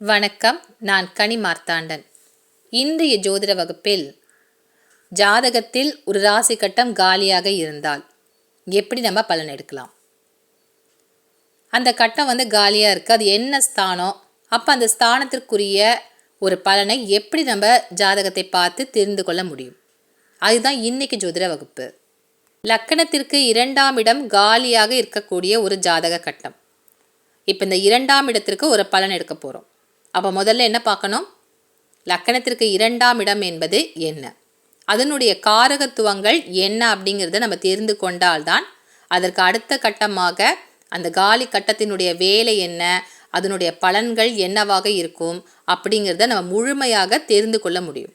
வணக்கம் நான் கனி மார்த்தாண்டன். இன்றைய ஜோதிட வகுப்பில் ஜாதகத்தில் ஒரு ராசி கட்டம் காலியாக இருந்தால் எப்படி நம்ம பலன் எடுக்கலாம்? அந்த கட்டம் வந்து காலியாக இருக்குது அது என்ன ஸ்தானம்? அப்போ அந்த ஸ்தானத்திற்குரிய ஒரு பலனை எப்படி நம்ம ஜாதகத்தை பார்த்து தெரிந்து கொள்ள முடியும்? அதுதான் இன்றைக்கு ஜோதிட வகுப்பு. லக்கணத்திற்கு இரண்டாம் இடம் காலியாக இருக்கக்கூடிய ஒரு ஜாதக கட்டம். இப்போ இந்த இரண்டாம் இடத்திற்கு ஒரு பலன் எடுக்க போகிறோம் அப்போ முதல்ல என்ன பார்க்கணும்? லக்கணத்திற்கு இரண்டாம் இடம் என்பது என்ன? அதனுடைய காரகத்துவங்கள் என்ன அப்படிங்கிறத நம்ம தெரிந்து கொண்டால்தான் அதற்கு அடுத்த கட்டமாக அந்த காலி கட்டத்தினுடைய வேலை என்ன? அதனுடைய பலன்கள் என்னவாக இருக்கும்? அப்படிங்கிறத நம்ம முழுமையாக தெரிந்து கொள்ள முடியும்.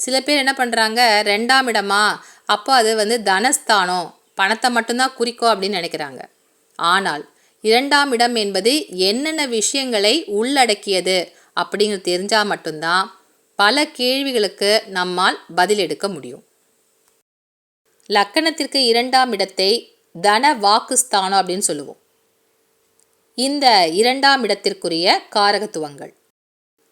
சில பேர் என்ன பண்ணுறாங்க ரெண்டாம் இடமா? அப்போ அது வந்து தனஸ்தானம் பணத்தை மட்டும்தான் குறிக்கும் அப்படின்னு நினைக்கிறாங்க. ஆனால் இரண்டாம் இடம் என்பது என்னென்ன விஷயங்களை உள்ளடக்கியது அப்படிங்கிறது தெரிஞ்சால் மட்டும்தான் பல கேள்விகளுக்கு நம்மால் பதில் எடுக்க முடியும். லக்கணத்திற்கு இரண்டாம் இடத்தை தன வாக்குஸ்தானம் அப்படின்னு சொல்லுவோம். இந்த இரண்டாம் இடத்திற்குரிய காரகத்துவங்கள்.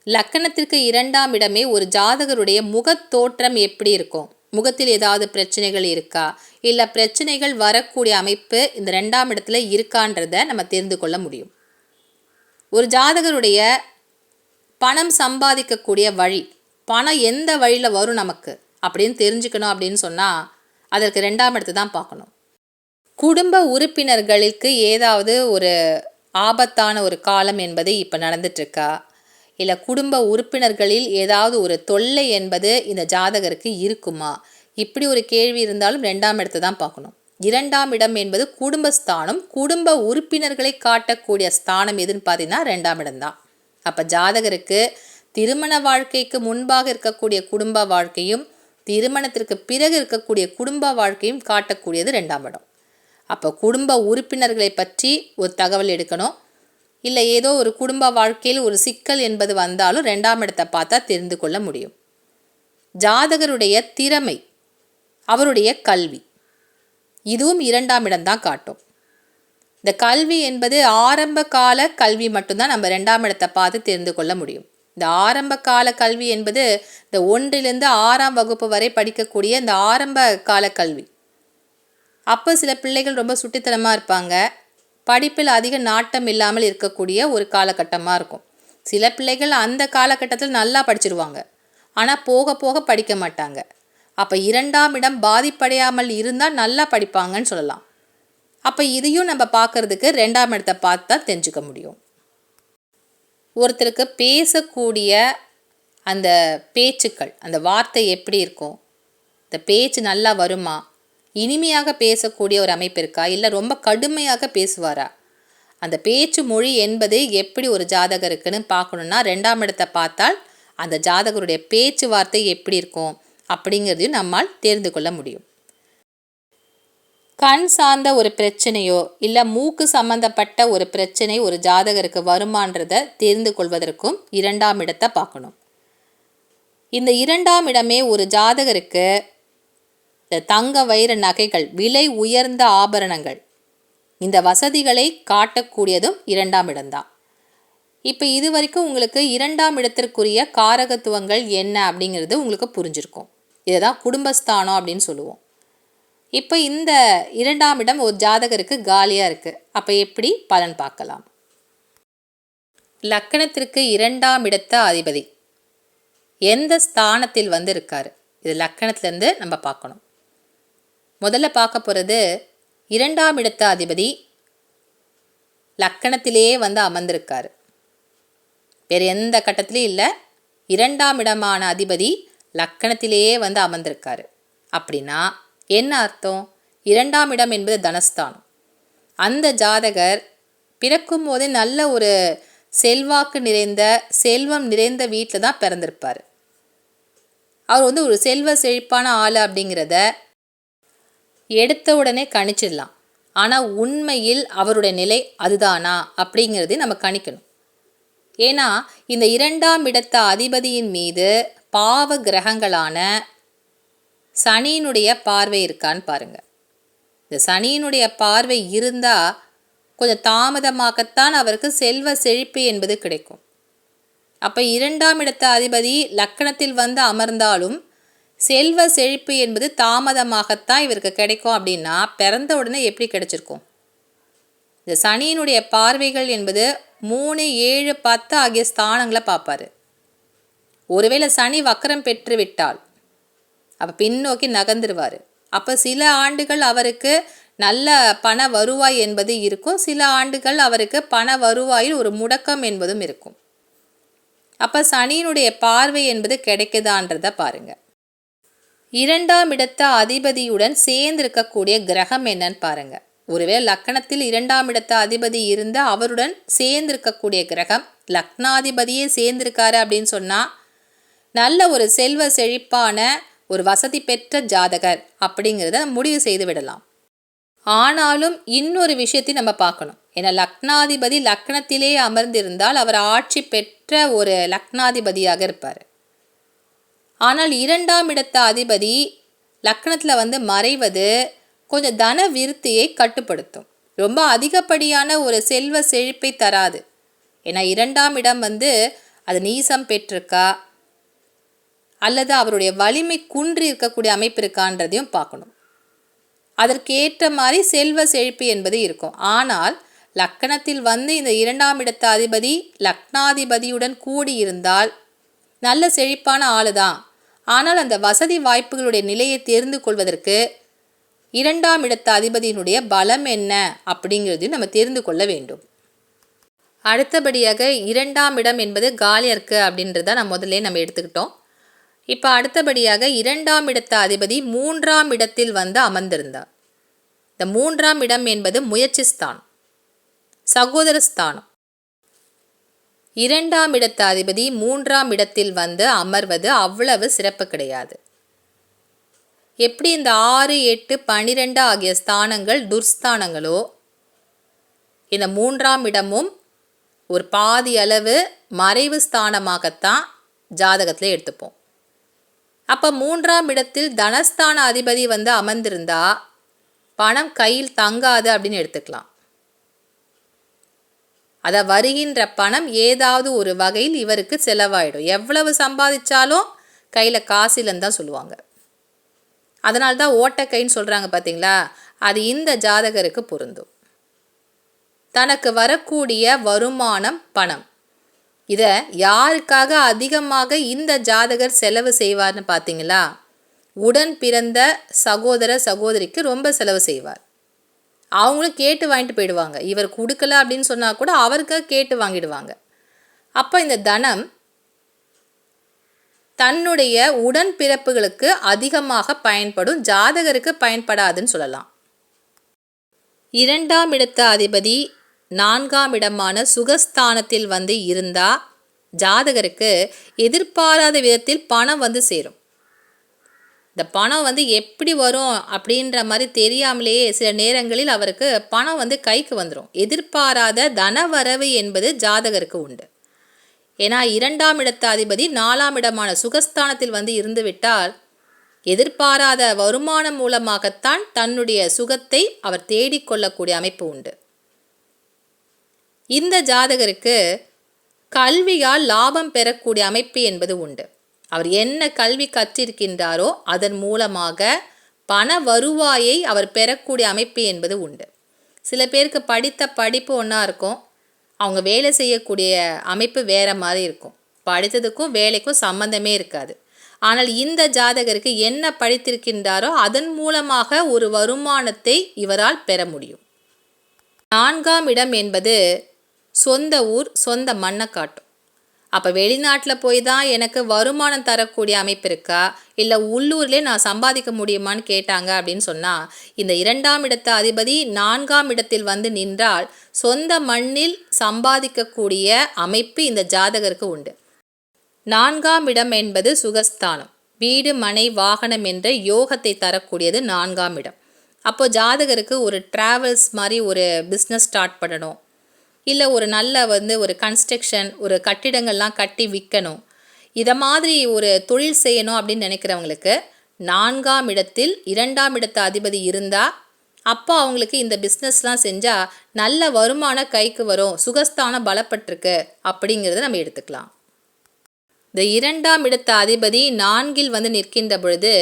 லக்கணத்திற்கு இரண்டாம் இடமே ஒரு ஜாதகருடைய முகத்தோற்றம் எப்படி இருக்கும்? முகத்தில் ஏதாவது பிரச்சனைகள் இருக்கா? இல்லை பிரச்சனைகள் வரக்கூடிய அமைப்பு இந்த ரெண்டாம் இடத்துல இருக்கான்றத நம்ம தெரிந்து கொள்ள முடியும். ஒரு ஜாதகருடைய பணம் சம்பாதிக்கக்கூடிய வழி பணம் எந்த வழியில் வரும் நமக்கு அப்படின்னு தெரிஞ்சுக்கணும் அப்படின்னு சொன்னால் அதற்கு ரெண்டாம் இடத்து தான் பார்க்கணும். குடும்ப உறுப்பினர்களுக்கு ஏதாவது ஒரு ஆபத்தான ஒரு காலம் என்பது இப்போ நடந்துட்டுருக்கா இல்லை குடும்ப உறுப்பினர்களில் ஏதாவது ஒரு தொல்லை என்பது இந்த ஜாதகருக்கு இருக்குமா? இப்படி ஒரு கேள்வி இருந்தாலும் ரெண்டாம் இடத்தை தான் பார்க்கணும். இரண்டாம் இடம் என்பது குடும்பஸ்தானம் குடும்ப உறுப்பினர்களை காட்டக்கூடிய ஸ்தானம் எதுன்னு பார்த்தீங்கன்னா ரெண்டாம் இடம்தான் அப்போ ஜாதகருக்கு திருமண வாழ்க்கைக்கு முன்பாக இருக்கக்கூடிய குடும்ப வாழ்க்கையும் திருமணத்திற்கு பிறகு இருக்கக்கூடிய குடும்ப வாழ்க்கையும் காட்டக்கூடியது ரெண்டாம் இடம். அப்போ குடும்ப உறுப்பினர்களை பற்றி ஒரு தகவல் எடுக்கணும். இல்லை ஏதோ ஒரு குடும்ப வாழ்க்கையில் ஒரு சிக்கல் என்பது வந்தாலும் ரெண்டாம் இடத்தை பார்த்தா தெரிந்து கொள்ள முடியும். ஜாதகருடைய திறமை அவருடைய கல்வி இதுவும் இரண்டாம் இடம்தான் காட்டும். இந்த கல்வி என்பது ஆரம்ப கால கல்வி மட்டும்தான் நம்ம ரெண்டாம் இடத்தை பார்த்து தெரிந்து கொள்ள முடியும். இந்த ஆரம்ப கால கல்வி என்பது இந்த ஒன்றிலிருந்து ஆறாம் வகுப்பு வரை படிக்கக்கூடிய இந்த ஆரம்ப கால கல்வி. அப்போ சில பிள்ளைகள் ரொம்ப சுட்டித்தனமாக இருப்பாங்க. படிப்பில் அதிக நாட்டம் இல்லாமல் இருக்கக்கூடிய ஒரு காலகட்டமாக இருக்கும். சில பிள்ளைகள் அந்த காலகட்டத்தில் நல்லா படிச்சிருவாங்க. ஆனால் போக போக படிக்க மாட்டாங்க. அப்போ இரண்டாம் இடம் பாதிப்படையாமல் இருந்தால் நல்லா படிப்பாங்கன்னு சொல்லலாம். அப்போ இதையும் நம்ம பார்க்குறதுக்கு ரெண்டாம் இடத்தை பார்த்து தான் தெரிஞ்சுக்க முடியும். ஒருத்தருக்கு பேசக்கூடிய அந்த பேச்சுக்கள் அந்த வார்த்தை எப்படி இருக்கும்? இந்த பேச்சு நல்லா வருமா? இனிமையாக பேசக்கூடிய ஒரு அமைப்பு இருக்கா? இல்லை ரொம்ப கடுமையாக பேசுவாரா? அந்த பேச்சு மொழி என்பது எப்படி ஒரு ஜாதகருக்குன்னு பார்க்கணுன்னா ரெண்டாம் இடத்தை பார்த்தால் அந்த ஜாதகருடைய பேச்சுவார்த்தை எப்படி இருக்கும் அப்படிங்கிறதையும் நம்மால் தெரிந்து கொள்ள முடியும். கண் சார்ந்த ஒரு பிரச்சனையோ இல்லை மூக்கு சம்பந்தப்பட்ட ஒரு பிரச்சனை ஒரு ஜாதகருக்கு வருமானதை தெரிந்து கொள்வதற்கும் இரண்டாம் இடத்தை பார்க்கணும். இந்த இரண்டாம் இடமே ஒரு ஜாதகருக்கு இந்த தங்க வைர நகைகள் விலை உயர்ந்த ஆபரணங்கள். இந்த வசதிகளை காட்டக்கூடியதும் இரண்டாம் இடம்தான். இப்போ இது வரைக்கும் உங்களுக்கு இரண்டாம் இடத்திற்குரிய காரகத்துவங்கள் என்ன அப்படிங்கிறது உங்களுக்கு புரிஞ்சிருக்கும். இதை தான் குடும்பஸ்தானம் அப்படின்னு சொல்லுவோம். இப்போ இந்த இரண்டாம் இடம் ஒரு ஜாதகருக்கு காலியாக இருக்குது அப்போ எப்படி பலன் பார்க்கலாம்? லக்கணத்திற்கு இரண்டாம் இடத்த அதிபதி. எந்த ஸ்தானத்தில் வந்து இருக்கார் இது லக்கணத்துலேருந்து நம்ம பார்க்கணும். முதல்ல பார்க்க போகிறது இரண்டாம் இடத்த அதிபதி லக்கணத்திலேயே வந்து அமர்ந்திருக்கார். வேறு எந்த கட்டத்திலையும் இல்லை இரண்டாம் இடமான அதிபதி லக்கணத்திலேயே வந்து அமர்ந்திருக்காரு. அப்படின்னா என்ன அர்த்தம்? இரண்டாம் இடம் என்பது தனஸ்தானம். அந்த ஜாதகர் பிறக்கும் போதே நல்ல ஒரு செல்வாக்கு நிறைந்த செல்வம் நிறைந்த வீட்டில் தான் பிறந்திருப்பார். அவர் வந்து ஒரு செல்வ செழிப்பான ஆள் அப்படிங்கிறத எடுத்த உடனே கணிச்சிடலாம். ஆனால் உண்மையில் அவருடைய நிலை அதுதானா அப்படிங்கிறது நம்ம கணிக்கணும். ஏன்னா இந்த இரண்டாம் இடத்த அதிபதியின் மீது பாவ கிரகங்களான சனியினுடைய பார்வை இருக்கான்னு பாருங்கள் இந்த சனியினுடைய பார்வை இருந்தால் கொஞ்சம் தாமதமாகத்தான் அவருக்கு செல்வ செழிப்பு என்பது கிடைக்கும். அப்போ இரண்டாம் இடத்த அதிபதி லக்கணத்தில் வந்து அமர்ந்தாலும் செல்வ செழிப்பு என்பது தாமதமாகத்தான் இவருக்கு கிடைக்கும் அப்படின்னா பிறந்த உடனே எப்படி கிடைச்சிருக்கும்? இந்த சனியினுடைய பார்வைகள் என்பது மூணு ஏழு பத்து ஆகிய ஸ்தானங்களை பார்ப்பாரு. ஒருவேளை சனி வக்கரம் பெற்று விட்டால் அப்போ பின்னோக்கி நகர்ந்துருவார். அப்போ சில ஆண்டுகள் அவருக்கு நல்ல பண வருவாய் என்பது இருக்கும். சில ஆண்டுகள் அவருக்கு பண வருவாயில் ஒரு முடக்கம் என்பதும் இருக்கும். அப்போ சனியினுடைய பார்வை என்பது கிடைக்குதான்றதை பாருங்கள் இரண்டாம் இடத்த அதிபதியுடன் சேர்ந்து இருக்கக்கூடிய கிரகம் என்னன்னு பாருங்க. ஒருவேளை லக்கணத்தில் இரண்டாம் இடத்த அதிபதி இருந்த அவருடன் சேர்ந்து இருக்கக்கூடிய கிரகம் லக்னாதிபதியே சேர்ந்திருக்காரு அப்படின்னு சொன்னால் நல்ல ஒரு செல்வ செழிப்பான ஒரு வசதி பெற்ற ஜாதகர் அப்படிங்கிறத முடிவு செய்து விடலாம். ஆனாலும் இன்னொரு விஷயத்தையும் நம்ம பார்க்கணும். ஏன்னா லக்னாதிபதி லக்னத்திலே அமர்ந்திருந்தால் அவர் ஆட்சி பெற்ற ஒரு லக்னாதிபதியாக இருப்பார். ஆனால் இரண்டாம் இடத்த அதிபதி லக்னத்தில் வந்து மறைவது கொஞ்சம் தன விருத்தியை கட்டுப்படுத்தும். ரொம்ப அதிகப்படியான ஒரு செல்வ செழிப்பை தராது. ஏன்னா இரண்டாம் இடம் வந்து அது நீசம் பெற்றிருக்கா? அல்லது அவருடைய வலிமை குன்றி இருக்கக்கூடிய அமைப்பு இருக்கான்றதையும் பார்க்கணும். அதற்கேற்ற மாதிரி செல்வ செழிப்பு என்பது இருக்கும். ஆனால் லக்கணத்தில் வந்து இந்த இரண்டாம் இடத்த அதிபதி லக்னாதிபதியுடன் கூடியிருந்தால் நல்ல செழிப்பான ஆளு தான் ஆனால் அந்த வசதி வாய்ப்புகளுடைய நிலையை தெரிந்து கொள்வதற்கு இரண்டாம் இடத்த அதிபதியினுடைய பலம் என்ன அப்படிங்கிறதையும் நம்ம தெரிந்து கொள்ள வேண்டும். அடுத்தபடியாக இரண்டாம் இடம் என்பது காலியர்க்கு அப்படின்றத நம்ம முதல்ல நம்ம எடுத்துக்கிட்டோம். இப்போ அடுத்தபடியாக இரண்டாம் இடத்த அதிபதி மூன்றாம் இடத்தில் வந்து அமர்ந்திருந்தார். இந்த மூன்றாம் இடம் என்பது முயற்சி ஸ்தானம் சகோதர ஸ்தானம். இரண்டாம் இடத்த அதிபதி மூன்றாம் இடத்தில் வந்து அமர்வது அவ்வளவு சிறப்பு கிடையாது. எப்படி இந்த ஆறு எட்டு பனிரெண்டு ஆகிய ஸ்தானங்கள் துர்ஸ்தானங்களோ இந்த மூன்றாம் இடமும் ஒரு பாதி அளவு மறைவு ஸ்தானமாகத்தான் ஜாதகத்தில் எடுத்துப்போம். அப்போ மூன்றாம் இடத்தில் தனஸ்தான அதிபதி வந்து அமர்ந்திருந்தா பணம் கையில் தங்காது அப்படின்னு எடுத்துக்கலாம். அதை வருகின்ற பணம் ஏதாவது ஒரு வகையில் இவருக்கு செலவாயிடும். எவ்வளவு சம்பாதிச்சாலும் கையில் காசு இல்லைன்னு தான் சொல்லுவாங்க. அதனால தான் ஓட்டக்கைன்னு சொல்கிறாங்க பார்த்தீங்களா அது இந்த ஜாதகருக்கு பொருந்தும். தனக்கு வரக்கூடிய வருமானம் பணம். இதை யாருக்காக அதிகமாக இந்த ஜாதகர் செலவு செய்வார்னு பார்த்தீங்களா உடன் பிறந்த சகோதர சகோதரிக்கு ரொம்ப செலவு செய்வார். அவங்களும் கேட்டு வாங்கிட்டு போயிடுவாங்க. இவர் கொடுக்கல அப்படின்னு சொன்னால் கூட அவருக்காக கேட்டு வாங்கிடுவாங்க. அப்போ இந்த தனம் தன்னுடைய உடன்பிறப்புகளுக்கு அதிகமாக பயன்படும் ஜாதகருக்கு பயன்படாதுன்னு சொல்லலாம். இரண்டாம் இடத்த அதிபதி நான்காம் இடமான சுகஸ்தானத்தில் வந்து இருந்தால் ஜாதகருக்கு எதிர்பாராத விதத்தில் பணம் வந்து சேரும். இந்த பணம் வந்து எப்படி வரும் அப்படின்ற மாதிரி தெரியாமலேயே சில நேரங்களில் அவருக்கு பணம் வந்து கைக்கு வந்துடும் எதிர்பாராத தனவரவு என்பது ஜாதகருக்கு உண்டு. ஏன்னா இரண்டாம் இடத்த அதிபதி நாலாம் இடமான சுகஸ்தானத்தில் வந்து இருந்துவிட்டால் எதிர்பாராத வருமானம் மூலமாகத்தான் தன்னுடைய சுகத்தை அவர் தேடிக்கொள்ளக்கூடிய அமைப்பு உண்டு. இந்த ஜாதகருக்கு கல்வியால் லாபம் பெறக்கூடிய அமைப்பு என்பது உண்டு. அவர் என்ன கல்வி கற்றிருக்கின்றாரோ அதன் மூலமாக பண வருவாயை அவர் பெறக்கூடிய அமைப்பு என்பது உண்டு. சில பேருக்கு படித்த படிப்பு ஒன்றா இருக்கும். அவங்க வேலை செய்யக்கூடிய அமைப்பு வேறு மாதிரி இருக்கும். படித்ததுக்கும் வேலைக்கும் சம்மந்தமே இருக்காது. ஆனால் இந்த ஜாதகருக்கு என்ன படித்திருக்கின்றாரோ அதன் மூலமாக ஒரு வருமானத்தை இவரால் பெற முடியும். நான்காம் இடம் என்பது சொந்த ஊர் சொந்த மண்ணை காட்டும். அப்போ வெளிநாட்டில் போய் தான் எனக்கு வருமானம் தரக்கூடிய அமைப்பு இருக்கா? இல்லை உள்ளூர்லேயே நான் சம்பாதிக்க முடியுமான்னு கேட்டாங்க அப்படின்னு சொன்னால் இந்த இரண்டாம் இடத்த அதிபதி நான்காம் இடத்தில் வந்து நின்றால் சொந்த மண்ணில் சம்பாதிக்கக்கூடிய அமைப்பு இந்த ஜாதகருக்கு உண்டு. நான்காம் இடம் என்பது சுகஸ்தானம். வீடு மனை வாகனம் என்ற யோகத்தை தரக்கூடியது நான்காம் இடம். அப்போது ஜாதகருக்கு ஒரு ட்ராவல்ஸ் மாதிரி ஒரு பிஸ்னஸ் ஸ்டார்ட் பண்ணணும். இல்லை ஒரு நல்ல வந்து ஒரு கன்ஸ்ட்ரக்ஷன் ஒரு கட்டிடங்கள்லாம் கட்டி விற்கணும் இதை மாதிரி ஒரு தொழில் செய்யணும் அப்படின்னு நினைக்கிறவங்களுக்கு நான்காம் இடத்தில் இரண்டாம் இடத்து அதிபதி இருந்தால் அப்போ அவங்களுக்கு இந்த பிஸ்னஸ்லாம் செஞ்சால் நல்ல வருமான கைக்கு வரும் சுகஸ்தானம் பலப்பட்டிருக்கு அப்படிங்கிறத நம்ம எடுத்துக்கலாம். இந்த இரண்டாம் இடத்து அதிபதி நான்கில் வந்து நிற்கின்ற பொழுது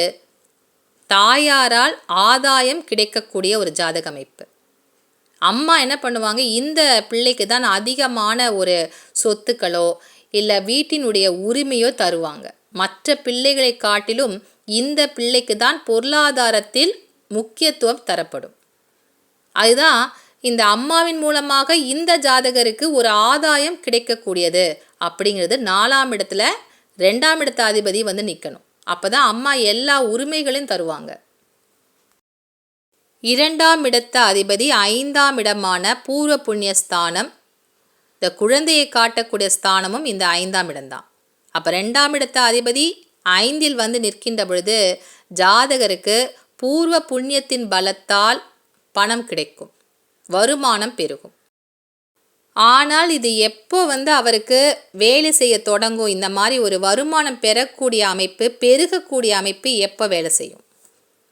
தாயாரால் ஆதாயம் கிடைக்கக்கூடிய ஒரு ஜாதக அமைப்பு. அம்மா என்ன பண்ணுவாங்க இந்த பிள்ளைக்கு தான் அதிகமான ஒரு சொத்துக்களோ இல்லை வீட்டினுடைய உரிமையோ தருவாங்க. மற்ற பிள்ளைகளை காட்டிலும் இந்த பிள்ளைக்கு தான் பொருளாதாரத்தில் முக்கியத்துவம் தரப்படும். அதுதான் இந்த அம்மாவின் மூலமாக இந்த ஜாதகருக்கு ஒரு ஆதாயம் கிடைக்கக்கூடியது அப்படிங்கிறது நாலாம் இடத்துல ரெண்டாம் இடத்த அதிபதி வந்து நிற்கணும் அப்போ தான் அம்மா எல்லா உரிமைகளையும் தருவாங்க. இரண்டாம் இடத்த அதிபதி ஐந்தாம் இடமான பூர்வ புண்ணியஸ்தானம் இந்த குழந்தையை காட்டக்கூடிய ஸ்தானமும் இந்த ஐந்தாம் இடம்தான். அப்போ ரெண்டாம் இடத்த அதிபதி ஐந்தில் வந்து நிற்கின்ற பொழுது ஜாதகருக்கு பூர்வ புண்ணியத்தின் பலத்தால் பணம் கிடைக்கும் வருமானம் பெருகும். ஆனால் இது எப்போ வந்து அவருக்கு வேலை செய்ய தொடங்கும் இந்த மாதிரி ஒரு வருமானம் பெறக்கூடிய அமைப்பு பெருகக்கூடிய அமைப்பு எப்போ வேலை செய்யும்?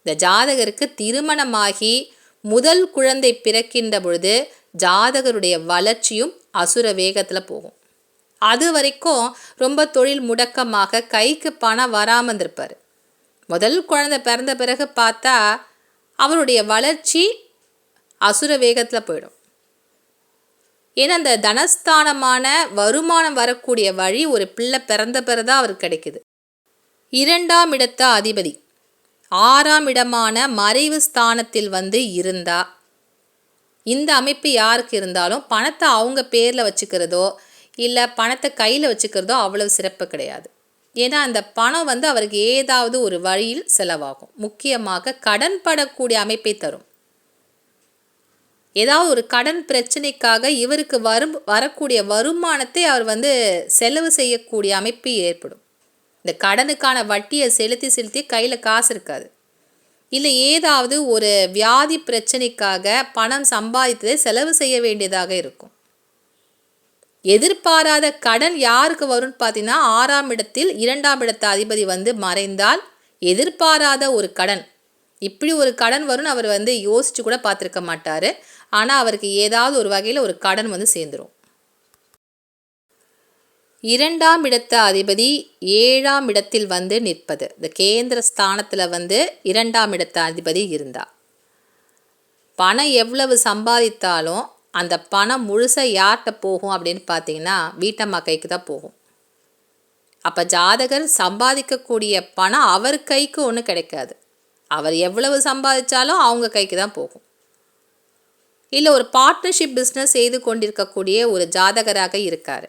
இந்த ஜாதகருக்கு திருமணமாகி முதல் குழந்தை பிறக்கின்ற பொழுது ஜாதகருடைய வளர்ச்சியும் அசுர வேகத்தில் போகும். அது வரைக்கும் ரொம்ப தொழில் முடக்கமாக கைக்கு பணம் வராமல் இருந்திருப்பார். முதல் குழந்தை பிறந்த பிறகு பார்த்தா அவருடைய வளர்ச்சி அசுர வேகத்தில் போயிடும். ஏன்னா அந்த தனஸ்தானமான வருமானம் வரக்கூடிய வழி ஒரு பிள்ளை பிறந்த பிறதான் அவருக்கு கிடைக்குது. இரண்டாம் இடத்த அதிபதி ஆறாம் இடமான மறைவு ஸ்தானத்தில் வந்து இருந்தா. இந்த அமைப்பு யாருக்கு இருந்தாலும் பணத்தை அவங்க பேரில் வச்சுக்கிறதோ இல்லை பணத்தை கையில் வச்சுக்கிறதோ அவ்வளவு சிறப்பு கிடையாது. ஏன்னா அந்த பணம் வந்து அவருக்கு ஏதாவது ஒரு வழியில் செலவாகும். முக்கியமாக கடன் படக்கூடிய அமைப்பை தரும். ஏதாவது ஒரு கடன் பிரச்சனைக்காக இவருக்கு வரும் வரக்கூடிய வருமானத்தை அவர் வந்து செலவு செய்யக்கூடிய அமைப்பு ஏற்படும். இந்த கடனுக்கான வட்டியை செலுத்தி செலுத்தி கையில் காசு இருக்காது. இல்லை ஏதாவது ஒரு வியாதி பிரச்சனைக்காக பணம் சம்பாதித்ததை செலவு செய்ய வேண்டியதாக இருக்கும். எதிர்பாராத கடன் யாருக்கு வரும்னு பார்த்தீங்கன்னா ஆறாம் இடத்தில் இரண்டாம் இடத்த அதிபதி வந்து மறைந்தால் எதிர்பாராத ஒரு கடன். இப்படி ஒரு கடன் வரும்னு அவர் வந்து யோசிச்சு கூட பார்த்துருக்க மாட்டார். ஆனால் அவருக்கு ஏதாவது ஒரு வகையில் ஒரு கடன் வந்து சேர்ந்துடும் இரண்டாம் இடத்த அதிபதி ஏழாம் இடத்தில் வந்து நிற்பது. இந்த கேந்திர ஸ்தானத்தில் வந்து இரண்டாம் இடத்த அதிபதி இருந்தா பணம் எவ்வளவு சம்பாதித்தாலும் அந்த பணம் முழுசாக யார்கிட்ட போகும் அப்படின்னு பார்த்தீங்கன்னா வீட்டம்மா கைக்கு தான் போகும். அப்போ ஜாதகர் சம்பாதிக்கக்கூடிய பணம் அவர் கைக்கு ஒன்றும் கிடைக்காது. அவர் எவ்வளவு சம்பாதிச்சாலும் அவங்க கைக்கு தான் போகும். இல்லை ஒரு பார்ட்னர்ஷிப் பிஸ்னஸ் செய்து கொண்டிருக்கக்கூடிய ஒரு ஜாதகராக இருக்கார்.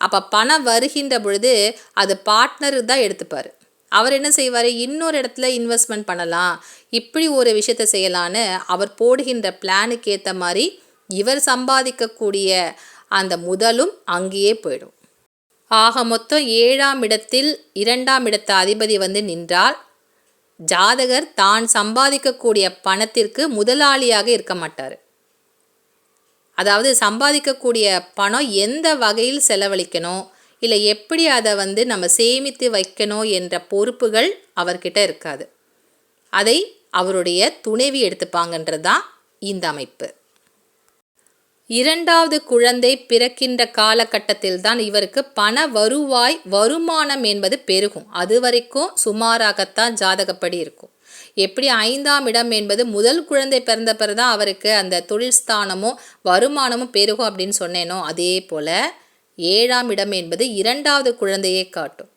அப்போ பணம் வருகின்ற பொழுது அது பார்ட்னர் தான் எடுத்துப்பார். அவர் என்ன செய்வார்? இன்னொரு இடத்துல இன்வெஸ்ட்மெண்ட் பண்ணலாம். இப்படி ஒரு விஷயத்த செய்யலான்னு அவர் போடுகின்ற பிளானுக்கு ஏற்ற மாதிரி இவர் சம்பாதிக்கக்கூடிய அந்த முதலும் அங்கேயே போயிடும். ஆக மொத்தம் ஏழாம் இடத்தில் இரண்டாம் இடத்த அதிபதி வந்து நின்றால் ஜாதகர் தான் சம்பாதிக்கக்கூடிய பணத்திற்கு முதலாளியாக இருக்க மாட்டார். அதாவது சம்பாதிக்கக்கூடிய பணம் எந்த வகையில் செலவழிக்கணும்? இல்லை எப்படி அதை வந்து நம்ம சேமித்து வைக்கணும் என்ற பொறுப்புகள் அவர்கிட்ட இருக்காது. அதை அவருடைய துணைவி எடுத்துப்பாங்கன்றது தான் இந்த அமைப்பு. இரண்டாவது குழந்தை பிறக்கின்ற காலகட்டத்தில் தான் இவருக்கு பண வருவாய் வருமானம் என்பது பெருகும். அது வரைக்கும் சுமாராகத்தான் ஜாதகப்படி இருக்கும். எப்படி ஐந்தாம் இடம் என்பது முதல் குழந்தை பிறந்த பிறதான் அவருக்கு அந்த தொழில் ஸ்தானமும் வருமானமும் பெருகும் அப்படின்னு சொன்னேனோ அதே போல் ஏழாம் இடம் என்பது இரண்டாவது குழந்தையை காட்டும்.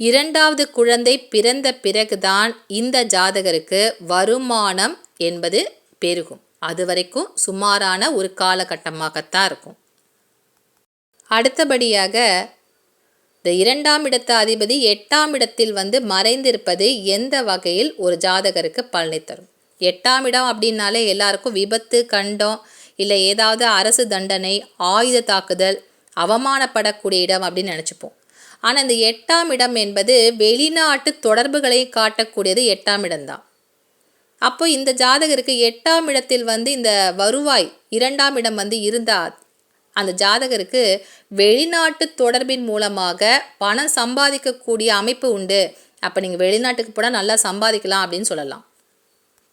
இரண்டாவது குழந்தை பிறந்த பிறகுதான் இந்த ஜாதகருக்கு வருமானம் என்பது பெருகும். அது வரைக்கும் சுமாரான ஒரு காலகட்டமாகத்தான் இருக்கும். அடுத்தபடியாக இந்த இரண்டாம் இடத்த அதிபதி எட்டாம் இடத்தில் வந்து மறைந்திருப்பது எந்த வகையில் ஒரு ஜாதகருக்கு பலனை தரும்? எட்டாம் இடம் அப்படின்னாலே எல்லாருக்கும் விபத்து கண்டம் இல்லை ஏதாவது அரசு தண்டனை ஆயுத தாக்குதல் அவமானப்படக்கூடிய இடம் அப்படின்னு நினச்சிப்போம். ஆனால் இந்த எட்டாம் இடம் என்பது வெளிநாட்டு தொடர்புகளை காட்டக்கூடியது எட்டாம் இடம்தான். அப்போ இந்த ஜாதகருக்கு எட்டாம் இடத்தில் வந்து இந்த வருவாய் இரண்டாம் இடம் வந்து இருந்தால் அந்த ஜாதகருக்கு வெளிநாட்டு தொடர்பின் மூலமாக பணம் சம்பாதிக்கக்கூடிய அமைப்பு உண்டு. அப்போ நீங்கள் வெளிநாட்டுக்கு போனால் நல்லா சம்பாதிக்கலாம் அப்படின்னு சொல்லலாம்.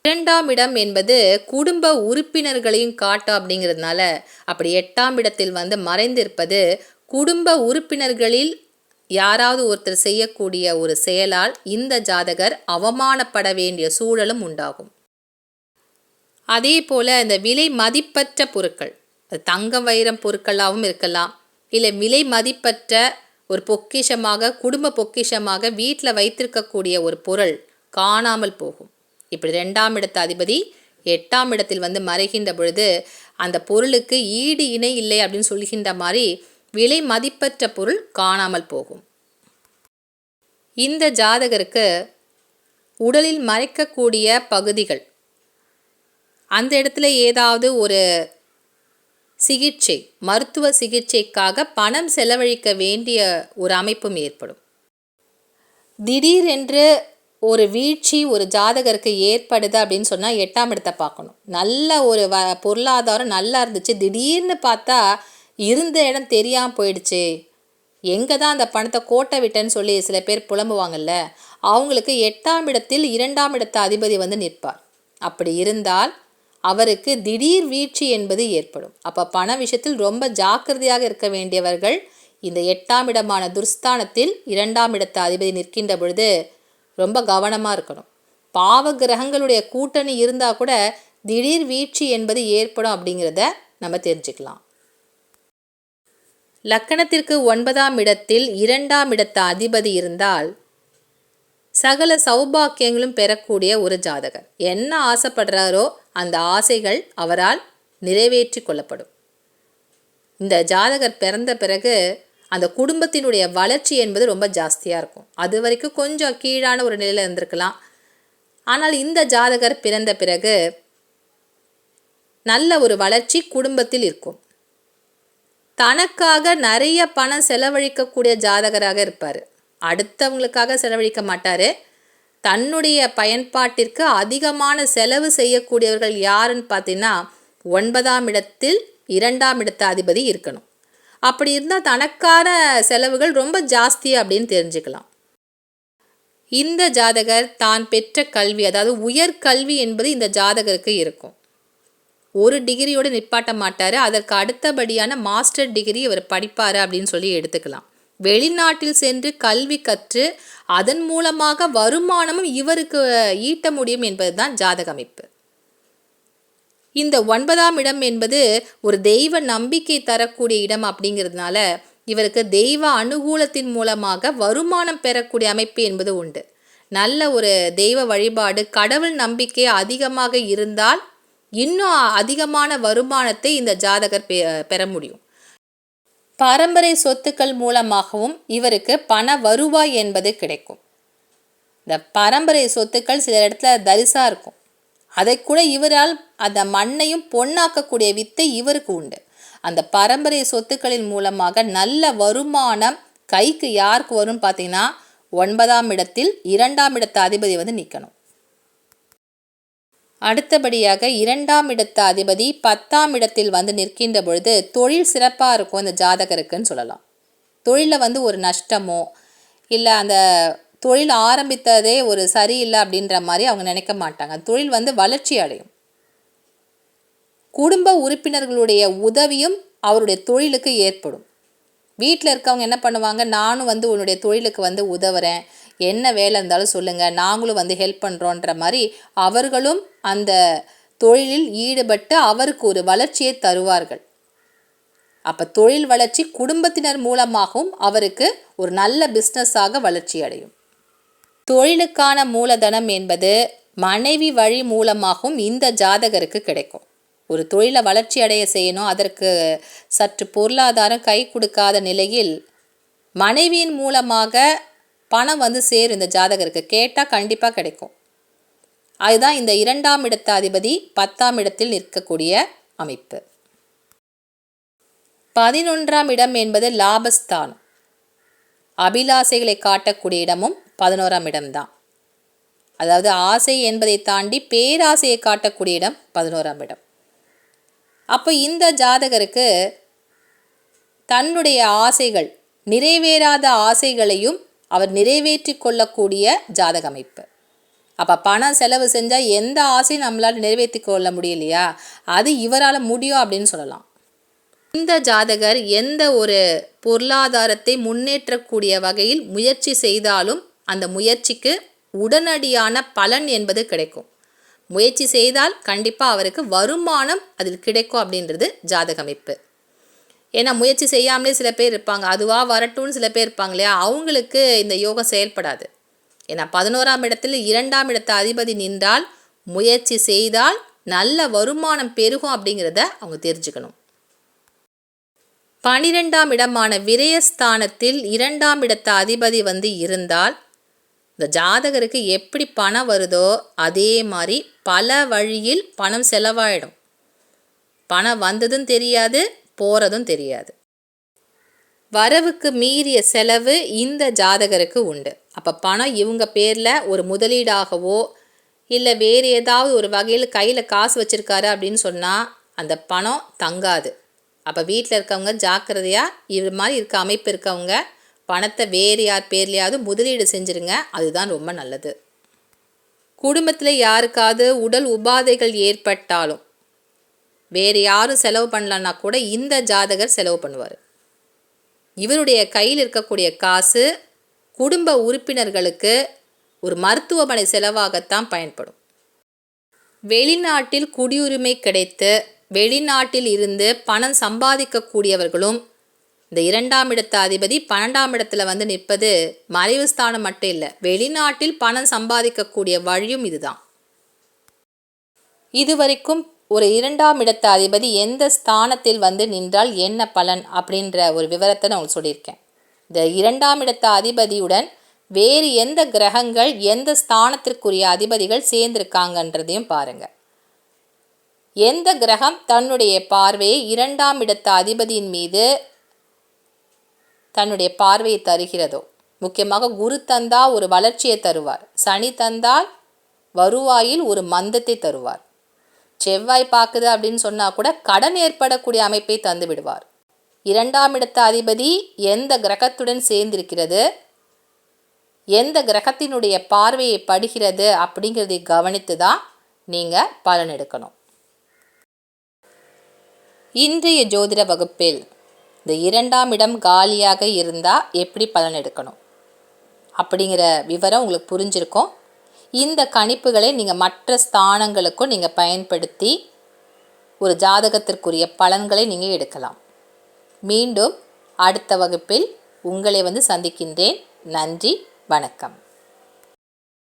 இரண்டாம் இடம் என்பது குடும்ப உறுப்பினர்களையும் காட்டும் அப்படிங்கிறதுனால அப்படி எட்டாம் இடத்தில் வந்து மறைந்திருப்பது குடும்ப உறுப்பினர்களில் யாராவது ஒருத்தர் செய்யக்கூடிய ஒரு செயலால் இந்த ஜாதகர் அவமானப்பட வேண்டிய சூழலும் உண்டாகும். அதே போல் இந்த விலை மதிப்பற்ற பொருட்கள். தங்கம் வைரம் பொருட்களாகவும் இருக்கலாம். இல்லை விலை மதிப்பற்ற ஒரு பொக்கிஷமாக குடும்ப பொக்கிஷமாக வீட்டில் வைத்திருக்கக்கூடிய ஒரு பொருள் காணாமல் போகும். இப்படி ரெண்டாம் இடத்து அதிபதி எட்டாம் இடத்தில் வந்து மறைகின்ற பொழுது அந்த பொருளுக்கு ஈடு இணை இல்லை அப்படின்னு சொல்கின்ற மாதிரி விலை மதிப்பற்ற பொருள் காணாமல் போகும். இந்த ஜாதகருக்கு உடலில் மறைக்கக்கூடிய பகுதிகள் அந்த இடத்துல ஏதாவது ஒரு சிகிச்சை மருத்துவ சிகிச்சைக்காக பணம் செலவழிக்க வேண்டிய ஒரு அமைப்பும் ஏற்படும். திடீரென்று ஒரு வீழ்ச்சி ஒரு ஜாதகருக்கு ஏற்படுது அப்படின்னு சொன்னால் எட்டாம் இடத்தை பார்க்கணும். நல்ல ஒரு வ பொருளாதாரம் நல்லா இருந்துச்சு. திடீர்னு பார்த்தா இருந்த இடம் தெரியாமல் போயிடுச்சு. எங்கே தான் அந்த பணத்தை கோட்டை விட்டேன்னு சொல்லி சில பேர் புலம்புவாங்கல்ல அவங்களுக்கு எட்டாம் இடத்தில் இரண்டாம் இடத்த அதிபதி வந்து நிற்பார். அப்படி இருந்தால் அவருக்கு திடீர் வீழ்ச்சி என்பது ஏற்படும். அப்போ பண விஷயத்தில் ரொம்ப ஜாக்கிரதையாக இருக்க வேண்டியவர்கள் இந்த எட்டாம் இடமான துர்ஸ்தானத்தில் இரண்டாம் இடத்த அதிபதி நிற்கின்ற பொழுது ரொம்ப கவனமாக இருக்கணும். பாவ கிரகங்களுடைய கூட்டணி இருந்தால் கூட திடீர் வீழ்ச்சி என்பது ஏற்படும் அப்படிங்கிறத நம்ம தெரிஞ்சுக்கலாம். லக்கணத்திற்கு ஒன்பதாம் இடத்தில் இரண்டாம் இடத்த அதிபதி இருந்தால் சகல சௌபாக்கியங்களும் பெறக்கூடிய ஒரு ஜாதகர். என்ன ஆசைப்படுறாரோ அந்த ஆசைகள் அவரால் நிறைவேற்றி கொள்ளப்படும். இந்த ஜாதகர் பிறந்த பிறகு அந்த குடும்பத்தினுடைய வளர்ச்சி என்பது ரொம்ப ஜாஸ்தியாக இருக்கும். அது வரைக்கும் கொஞ்சம் கீழான ஒரு நிலையில் இருந்திருக்கலாம். ஆனால் இந்த ஜாதகர் பிறந்த பிறகு நல்ல ஒரு வளர்ச்சி குடும்பத்தில் இருக்கும். தனக்காக நிறைய பணம் செலவழிக்கக்கூடிய ஜாதகராக இருப்பார். அடுத்தவங்களுக்காக செலவழிக்க மாட்டார். தன்னுடைய பயன்பாட்டிற்கு அதிகமான செலவு செய்யக்கூடியவர்கள் யாருன்னு பார்த்தீங்கன்னா ஒன்பதாம் இடத்தில் இரண்டாம் இடத்த அதிபதி இருக்கணும். அப்படி இருந்தால் தனக்கான செலவுகள் ரொம்ப ஜாஸ்தி அப்படின்னு தெரிஞ்சுக்கலாம். இந்த ஜாதகர் தான் பெற்ற கல்வி அதாவது உயர்கல்வி என்பது இந்த ஜாதகருக்கு இருக்கும். ஒரு டிகிரியோடு நிப்பாட்ட மாட்டார். அதற்கு அடுத்தபடியான மாஸ்டர் டிகிரி இவர் படிப்பார் அப்படின்னு சொல்லி எடுத்துக்கலாம். வெளிநாட்டில் சென்று கல்வி கற்று அதன் மூலமாக வருமானமும் இவருக்கு ஈட்ட முடியும் என்பதுதான் ஜாதக அமைப்பு. இந்த ஒன்பதாம் இடம் என்பது ஒரு தெய்வ நம்பிக்கை தரக்கூடிய இடம் அப்படிங்கிறதுனால இவருக்கு தெய்வ அனுகூலத்தின் மூலமாக வருமானம் பெறக்கூடிய அமைப்பு என்பது உண்டு. நல்ல ஒரு தெய்வ வழிபாடு கடவுள் நம்பிக்கை அதிகமாக இருந்தால் இன்னும் அதிகமான வருமானத்தை இந்த ஜாதகர் பெற முடியும். பரம்பரை சொத்துக்கள் மூலமாகவும் இவருக்கு பண வருவாய் என்பது கிடைக்கும். இந்த பரம்பரை சொத்துக்கள் சில இடத்துல தரிசாக இருக்கும். அதை கூட இவரால் அந்த மண்ணையும் பொன்னாக்கக்கூடிய வித்தை இவருக்கு உண்டு. அந்த பரம்பரை சொத்துக்களின் மூலமாக நல்ல வருமானம் கைக்கு யாருக்கு வரும்னு பார்த்தீங்கன்னா ஒன்பதாம் இடத்தில் இரண்டாம் இடத்த அதிபதி வந்து நிற்கணும் அடுத்தபடியாக இரண்டாம் இடத்த அதிபதி பத்தாம் இடத்தில் வந்து நிற்கின்ற பொழுது தொழில் சிறப்பாக இருக்கும் அந்த ஜாதகருக்குன்னு சொல்லலாம். தொழிலில் வந்து ஒரு நஷ்டமோ இல்லை அந்த தொழில் ஆரம்பித்ததே ஒரு சரியில்லை அப்படின்ற மாதிரி அவங்க நினைக்க மாட்டாங்க. தொழில் வந்து வளர்ச்சி அடையும். குடும்ப உறுப்பினர்களுடைய உதவியும் அவருடைய தொழிலுக்கு ஏற்படும். வீட்டில் இருக்கவங்க என்ன பண்ணுவாங்க? நானும் வந்து உன்னுடைய தொழிலுக்கு வந்து உதவுறேன். என்ன வேலை இருந்தாலும் சொல்லுங்கள் நாங்களும் வந்து ஹெல்ப் பண்ணுறோன்ற மாதிரி அவர்களும் அந்த தொழிலில் ஈடுபட்டு அவருக்கு ஒரு வளர்ச்சியை தருவார்கள். அப்போ தொழில் வளர்ச்சி குடும்பத்தினர் மூலமாகவும் அவருக்கு ஒரு நல்ல பிஸ்னஸாக வளர்ச்சி அடையும். தொழிலுக்கான மூலதனம் என்பது மனைவி வழி மூலமாகவும் இந்த ஜாதகருக்கு கிடைக்கும். ஒரு தொழிலை வளர்ச்சி அடைய செய்யணும் அதற்கு சற்று பொருளாதாரம் கை கொடுக்காத நிலையில் மனைவியின் மூலமாக பணம் வந்து சேரும் இந்த ஜாதகருக்கு. கேட்டால் கண்டிப்பாக கிடைக்கும். அதுதான் இந்த இரண்டாம் இடத்த அதிபதி பத்தாம் இடத்தில் நிற்கக்கூடிய அமைப்பு. பதினொன்றாம் இடம் என்பது லாபஸ்தானம். அபிலாசைகளை காட்டக்கூடிய இடமும் பதினோராம் இடம்தான். அதாவது ஆசை என்பதை தாண்டி பேராசையை காட்டக்கூடிய இடம் பதினோராம் இடம். அப்போ இந்த ஜாதகருக்கு தன்னுடைய ஆசைகள் நிறைவேறாத ஆசைகளையும் அவர் நிறைவேற்றி கொள்ளக்கூடிய ஜாதக அமைப்பு அப்போ பணம் செலவு செஞ்சால் எந்த ஆசையும் நம்மளால் நிறைவேற்றி கொள்ள முடியலையா? அது இவரால் முடியும் அப்படின்னு சொல்லலாம். இந்த ஜாதகர் எந்த ஒரு பொருளாதாரத்தை முன்னேற்றக்கூடிய வகையில் முயற்சி செய்தாலும் அந்த முயற்சிக்கு உடனடியான பலன் என்பது கிடைக்கும். முயற்சி செய்தால் கண்டிப்பாக அவருக்கு வருமானம் அதில் கிடைக்கும் அப்படின்றது ஜாதக அமைப்பு ஏன்னா முயற்சி செய்யாமலே சில பேர் இருப்பாங்க. அதுவாக வரட்டும்னு சில பேர் இருப்பாங்க இல்லையா? அவங்களுக்கு இந்த யோகம் செயல்படாது. ஏன்னா பதினோராம் இடத்தில் இரண்டாம் இடத்த அதிபதி நின்றால் முயற்சி செய்தால் நல்ல வருமானம் பெருகும் அப்படிங்கிறத அவங்க தெரிஞ்சுக்கணும். பனிரெண்டாம் இடமான விரயஸ்தானத்தில் இரண்டாம் இடத்த அதிபதி வந்து இருந்தால் இந்த ஜாதகருக்கு எப்படி பணம் வருதோ அதே மாதிரி பல வழியில் பணம் செலவாயிடும். பணம் வந்ததும் தெரியாது போகிறதும் தெரியாது. வரவுக்கு மீறிய செலவு இந்த ஜாதகருக்கு உண்டு. அப்போ பணம் இவங்க பேரில் ஒரு முதலீடாகவோ இல்லை வேறு ஏதாவது ஒரு வகையில் கையில் காசு வச்சுருக்காரு அப்படின்னு சொன்னால் அந்த பணம் தங்காது. அப்போ வீட்டில் இருக்கவங்க ஜாக்கிரதையாக இது மாதிரி இருக்க அமைப்பு இருக்கவங்க பணத்தை வேறு யார் பேர்லையாவது முதலீடு செஞ்சுருங்க அதுதான் ரொம்ப நல்லது. குடும்பத்தில் யாருக்காவது உடல் உபாதைகள் ஏற்பட்டாலும் வேறு யாரும் செலவு பண்ணலன்னா கூட இந்த ஜாதகர் செலவு பண்ணுவார். இவருடைய கையில் இருக்கக்கூடிய காசு குடும்ப உறுப்பினர்களுக்கு ஒரு மருத்துவமனை செலவாகத்தான் பயன்படும். வெளிநாட்டில் குடியுரிமை கிடைத்து வெளிநாட்டில் இருந்து பணம் சம்பாதிக்கக்கூடியவர்களும் இந்த இரண்டாம் இடத்த அதிபதி பன்னெண்டாம் இடத்துல வந்து நிற்பது மறைவு ஸ்தானம் மட்டும் இல்லை வெளிநாட்டில் பணம் சம்பாதிக்கக்கூடிய வழியும் இதுதான். இதுவரைக்கும் ஒரு இரண்டாம் இடத்த அதிபதி எந்த ஸ்தானத்தில் வந்து நின்றால் என்ன பலன் அப்படின்ற ஒரு விவரத்தை நான் உங்களுக்கு சொல்லியிருக்கேன். இந்த இரண்டாம் இடத்த அதிபதியுடன் வேறு எந்த கிரகங்கள் எந்த ஸ்தானத்திற்குரிய அதிபதிகள் சேர்ந்திருக்காங்கன்றதையும் பாருங்கள் எந்த கிரகம் தன்னுடைய பார்வையை இரண்டாம் இடத்த அதிபதியின் மீது தன்னுடைய பார்வையை தருகிறதோ? முக்கியமாக குரு தந்தா ஒரு வளர்ச்சியை தருவார். சனி தந்தால் வருவாயில் ஒரு மந்தத்தை தருவார். செவ்வாய் பார்க்குது அப்படின்னு சொன்னால் கூட கடன் ஏற்படக்கூடிய அமைப்பை தந்து விடுவார். இரண்டாம் இடத்த அதிபதி எந்த கிரகத்துடன் சேர்ந்திருக்கிறது? எந்த கிரகத்தினுடைய பார்வையை படுகிறது அப்படிங்கிறதை கவனித்து தான் நீங்கள் பலன் எடுக்கணும். இன்றைய ஜோதிட வகுப்பில் இந்த இரண்டாம் இடம் காலியாக இருந்தால் எப்படி பலன் எடுக்கணும்? அப்படிங்கிற விவரம் உங்களுக்கு புரிஞ்சிருக்கும். இந்த கணிப்புகளை நீங்கள் மற்ற ஸ்தானங்களுக்கும் நீங்கள் பயன்படுத்தி ஒரு ஜாதகத்திற்குரிய பலன்களை நீங்கள் எடுக்கலாம். மீண்டும் அடுத்த வகுப்பில் உங்களை வந்து சந்திக்கின்றேன். நன்றி வணக்கம்.